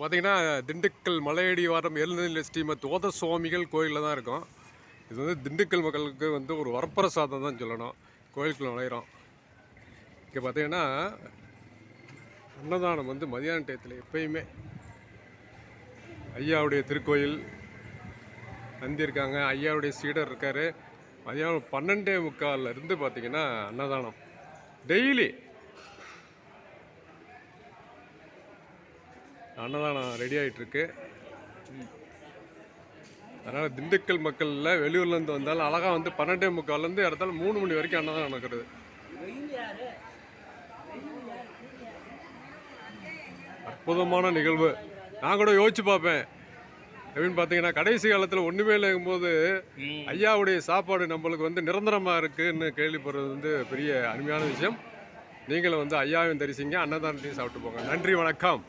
பார்த்தீங்கன்னா திண்டுக்கல் மலையடி வாரம் எழுநிலை ஸ்ரீமத் தோத சுவாமிகள் கோயிலில் தான் இருக்கும். இது வந்து திண்டுக்கல் மக்களுக்கு வந்து ஒரு வரப்பிரசாதம் தான் சொல்லணும். கோயிலுக்குள்ள நுழையிறோம். இங்கே பார்த்தீங்கன்னா அன்னதானம் வந்து மதியான டயத்தில் எப்பயுமே. ஐயாவுடைய திருக்கோயில் நந்தி இருக்காங்க. ஐயாவுடைய சீடர் இருக்கார். மதியானம் பன்னெண்டே முக்காலில் இருந்து பார்த்தீங்கன்னா அன்னதானம். டெய்லி அன்னதானம் ரெடி ஆகிட்டுருக்கு அதனால் திண்டுக்கல் மக்களில் வெளியூர்லேருந்து வந்தாலும் அழகாக வந்து பன்னெண்டே முக்கால்லேருந்து இடத்துல மூணு மணி வரைக்கும் அன்னதானம் நடக்கிறது. அற்புதமான நிகழ்வு. நான் கூட யோசிச்சு பார்ப்பேன். எப்படின்னு பார்த்தீங்கன்னா கடைசி காலத்தில் ஒன்றுமே இல்லைங்கும்போது ஐயாவுடைய சாப்பாடு நம்மளுக்கு வந்து நிரந்தரமாக இருக்குன்னு கேள்விப்படுறது வந்து பெரிய அருமையான விஷயம். நீங்களும் வந்து ஐயாவையும் தரிசிங்க அன்னதானத்தையும் சாப்பிட்டு போங்க. நன்றி வணக்கம்.